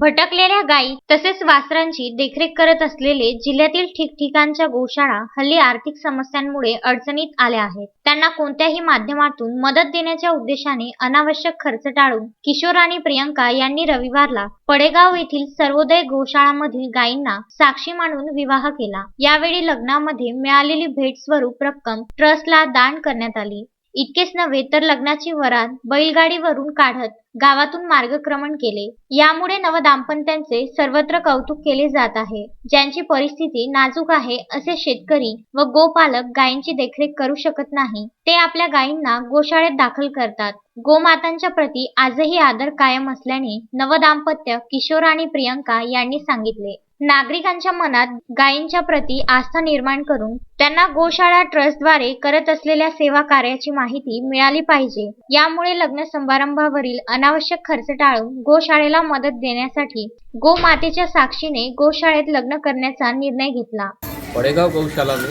भटकलेल्या गायी तसेच वासरांची देखरेख करत असलेले जिल्ह्यातील ठिकठिकाणच्या गोशाळा हल्ली आर्थिक समस्यांमुळे अडचणीत आल्या आहेत. त्यांना कोणत्याही माध्यमातून मदत देण्याच्या उद्देशाने अनावश्यक खर्च टाळून किशोर आणि प्रियंका यांनी रविवारला पडेगाव येथील सर्वोदय गोशाळामधील गायींना साक्षी मानून विवाह केला. यावेळी लग्नामध्ये मिळालेली भेट स्वरूप रक्कम ट्रस्टला दान करण्यात आली. इतकेच नव्हे तर लग्नाची वरात बैलगाडीवरून काढत गावातून मार्गक्रमण केले. यामुळे नवदाम्पत्यांचे सर्वत्र कौतुक केले जात आहे. ज्यांची परिस्थिती नाजूक आहे असे शेतकरी व गोपालक गायींची देखरेख करू शकत नाही. ते आपल्या गायींना गोशाळेत दाखल करतात. गोमातांच्या प्रती आजही आदर कायम असल्याने नवदाम्पत्य किशोर आणि प्रियंका यांनी सांगितले. नागरिकांच्या मनात गायींच्या प्रती आस्था निर्माण करून त्यांना गोशाळा ट्रस्टद्वारे करत असलेल्या सेवा कार्याची माहिती मिळाली पाहिजे. यामुळे लग्न समारंभावरील अनावश्यक खर्च टाळून गोशाळेला मदत देण्यासाठी गोमातेच्या साक्षीने गोशाळेत लग्न करण्याचा निर्णय घेतला. पड़ेगांव गौशाला में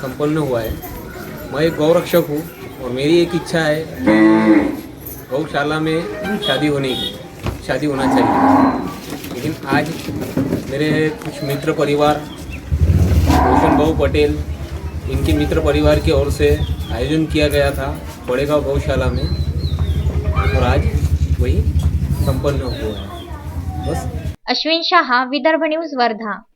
संपन्न हुआ है मैं एक गौरक्षक हूँ और मेरी एक इच्छा है कि गौशाला में शादी होने की शादी होना चाहिए। लेकिन आज मेरे कुछ मित्र परिवार रोशन भाऊ पटेल, इनके मित्र परिवार की ओर से आयोजन किया गया था बड़ेगा गौशाला में। और आज वही संपन्न हुआ है। बस। अश्विन शाह, विदर्भ न्यूज़ वर्धा।